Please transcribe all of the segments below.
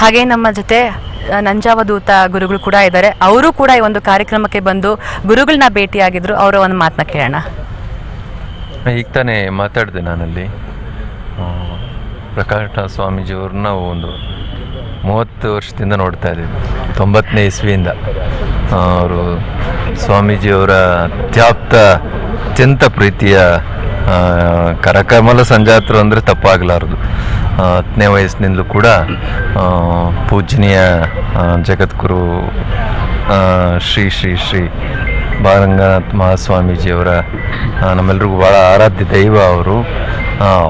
ಹಾಗೆ ನಮ್ಮ ಜೊತೆ ನಂಜಾವಧೂತ ಗುರುಗಳು ಕೂಡ ಇದ್ದಾರೆ. ಅವರು ಕೂಡ ಈ ಒಂದು ಕಾರ್ಯಕ್ರಮಕ್ಕೆ ಬಂದು ಗುರುಗಳನ್ನ ಭೇಟಿಯಾಗಿದ್ರು. ಅವರ ಒಂದು ಮಾತನ್ನ ಕೇಳೋಣ. ಈಗ ತಾನೇ ಮಾತಾಡಿದೆ ನಾನಲ್ಲಿ. ಪ್ರಕಾಶ ಸ್ವಾಮೀಜಿಯವ್ರನ್ನ ನಾವು ಒಂದು ಮೂವತ್ತು ವರ್ಷದಿಂದ ನೋಡ್ತಾ ಇದ್ದೀವಿ. ತೊಂಬತ್ತನೇ ಇಸ್ವಿಯಿಂದ. ಅವರು ಸ್ವಾಮೀಜಿಯವರ ಅತ್ಯಾಪ್ತ, ಅತ್ಯಂತ ಪ್ರೀತಿಯ ಕರಕಮಲ ಸಂಜಾತರು ಅಂದರೆ ತಪ್ಪಾಗಲಾರದು. ಹತ್ತನೇ ವಯಸ್ಸಿನಿಂದಲೂ ಕೂಡ ಪೂಜನೀಯ ಜಗದ್ಗುರು ಶ್ರೀ ಶ್ರೀ ಶ್ರೀ ಬಾಲರಂಗನಾಥ್ ಮಹಾಸ್ವಾಮೀಜಿಯವರ ನಮ್ಮೆಲ್ರಿಗೂ ಭಾಳ ಆರಾಧ್ಯ ದೈವ ಅವರು.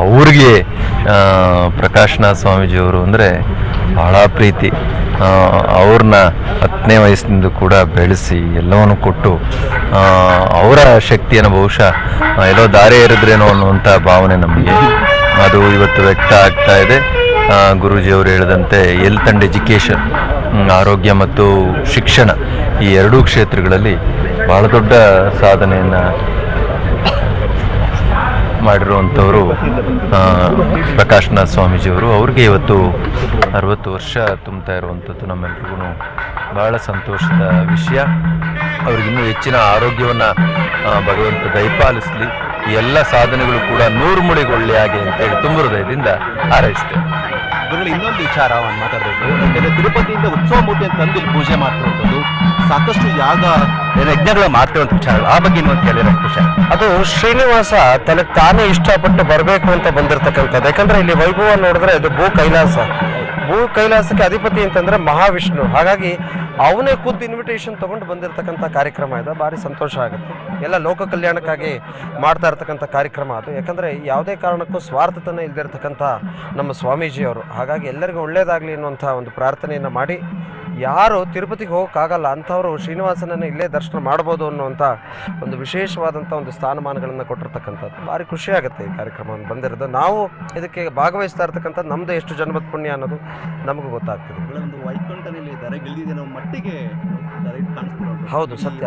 ಅವ್ರಿಗೆ ಪ್ರಕಾಶನಾಥ ಪ್ರಕಾಶ್ನಾಥ್ ಸ್ವಾಮೀಜಿಯವರು ಅಂದರೆ ಭಾಳ ಪ್ರೀತಿ. ಅವ್ರನ್ನ ಹತ್ತನೇ ವಯಸ್ಸಿನಿಂದ ಕೂಡ ಬೆಳೆಸಿ ಎಲ್ಲವನ್ನು ಕೊಟ್ಟು ಅವರ ಶಕ್ತಿಯನ್ನು ಬಹುಶಃ ಎಲ್ಲೋ ದಾರಿ ಇರಿದ್ರೇನೋ ಅನ್ನುವಂಥ ಭಾವನೆ ನಮಗೆ. ಅದು ಇವತ್ತು ವ್ಯಕ್ತ ಆಗ್ತಾ ಇದೆ. ಗುರೂಜಿಯವರು ಹೇಳಿದಂತೆ ಎಲ್ತ್ ಆ್ಯಂಡ್ ಎಜುಕೇಷನ್ ಆರೋಗ್ಯ ಮತ್ತು ಶಿಕ್ಷಣ ಈ ಎರಡೂ ಕ್ಷೇತ್ರಗಳಲ್ಲಿ ಭಾಳ ದೊಡ್ಡ ಸಾಧನೆಯನ್ನು ಮಾಡಿರುವಂಥವರು ಪ್ರಕಾಶ್ನಾಥ್ ಸ್ವಾಮೀಜಿಯವರು. ಅವ್ರಿಗೆ ಇವತ್ತು ಅರವತ್ತು ವರ್ಷ ತುಂಬ್ತಾ ಇರುವಂಥದ್ದು ನಮ್ಮೆಲ್ರಿಗೂ ಭಾಳ ಸಂತೋಷದ ವಿಷಯ. ಅವ್ರಿಗಿನ್ನೂ ಹೆಚ್ಚಿನ ಆರೋಗ್ಯವನ್ನು ಭಗವಂತ ದಯಪಾಲಿಸಲಿ. ಎಲ್ಲ ಸಾಧನೆಗಳು ಕೂಡ ನೂರ್ಮುಳಿಗೊಳ್ಳಿ ಹಾಗೆ ಅಂತೇಳಿ ತುಂಬ ಹೃದಯದಿಂದ ಹಾರೈಸ್ತೇವೆ ಗುರುಗಳು ಇನ್ನೊಂದು ವಿಚಾರ ಒಂದು ಮಾತಾಡಬೇಕು. ಯಾಕಂದ್ರೆ ತಿರುಪತಿಯಿಂದ ಉತ್ಸವ ಮೂರ್ತಿ ಅಂತ ತಂದು ಇಲ್ಲಿ ಪೂಜೆ ಮಾಡ್ತಿರುವಂಥದ್ದು ಸಾಕಷ್ಟು ಯಾಗ ಯಜ್ಞಗಳ ಯಜ್ಞಗಳು ವಿಚಾರ ಆ ಬಗ್ಗೆ ಇನ್ನೊಂದು ಕೇಳಿದ್ರೆ ಖುಷಿ. ಅದು ಶ್ರೀನಿವಾಸ ತನಗೆ ತಾನೇ ಇಷ್ಟಪಟ್ಟು ಬರಬೇಕು ಅಂತ ಬಂದಿರತಕ್ಕಂಥದ್ದು. ಯಾಕಂದ್ರೆ ಇಲ್ಲಿ ವೈಭವ ನೋಡಿದ್ರೆ ಅದು ಭೂ ಕೈಲಾಸ. ಭೂ ಕೈಲಾಸಕ್ಕೆ ಅಧಿಪತಿ ಅಂತಂದ್ರೆ ಮಹಾವಿಷ್ಣು. ಹಾಗಾಗಿ ಅವನೇ ಖುದ್ದು ಇನ್ವಿಟೇಷನ್ ತಗೊಂಡು ಬಂದಿರತಕ್ಕಂಥ ಕಾರ್ಯಕ್ರಮ ಇದು. ಭಾರಿ ಸಂತೋಷ ಆಗುತ್ತೆ. ಎಲ್ಲ ಲೋಕ ಕಲ್ಯಾಣಕ್ಕಾಗಿ ಮಾಡ್ತಾ ಇರ್ತಕ್ಕಂಥ ಕಾರ್ಯಕ್ರಮ ಅದು. ಯಾಕಂದರೆ ಯಾವುದೇ ಕಾರಣಕ್ಕೂ ಸ್ವಾರ್ಥತನ ಇಲ್ದಿರತಕ್ಕಂಥ ನಮ್ಮ ಸ್ವಾಮೀಜಿಯವರು. ಹಾಗಾಗಿ ಎಲ್ಲರಿಗೂ ಒಳ್ಳೆಯದಾಗಲಿ ಅನ್ನುವಂಥ ಒಂದು ಪ್ರಾರ್ಥನೆಯನ್ನು ಮಾಡಿ ಯಾರು ತಿರುಪತಿಗೆ ಹೋಗೋಕ್ಕಾಗಲ್ಲ ಅಂಥವರು ಶ್ರೀನಿವಾಸನನ್ನು ಇಲ್ಲೇ ದರ್ಶನ ಮಾಡ್ಬೋದು ಅನ್ನುವಂಥ ಒಂದು ವಿಶೇಷವಾದಂಥ ಒಂದು ಸ್ಥಾನಮಾನಗಳನ್ನು ಕೊಟ್ಟಿರ್ತಕ್ಕಂಥದ್ದು. ಭಾರಿ ಖುಷಿಯಾಗುತ್ತೆ ಈ ಕಾರ್ಯಕ್ರಮವನ್ನು ಬಂದಿರೋದು. ನಾವು ಇದಕ್ಕೆ ಭಾಗವಹಿಸ್ತಾ ಇರ್ತಕ್ಕಂಥದ್ದು ನಮ್ಮದು ಎಷ್ಟು ಜನ್ಮದ ಪುಣ್ಯ ಅನ್ನೋದು ನಮಗೂ ಗೊತ್ತಾಗ್ತದೆ. ಒಂದು ಅನ್ನೋ ಮಟ್ಟಿಗೆ ಹೌದು ಸತ್ಯ.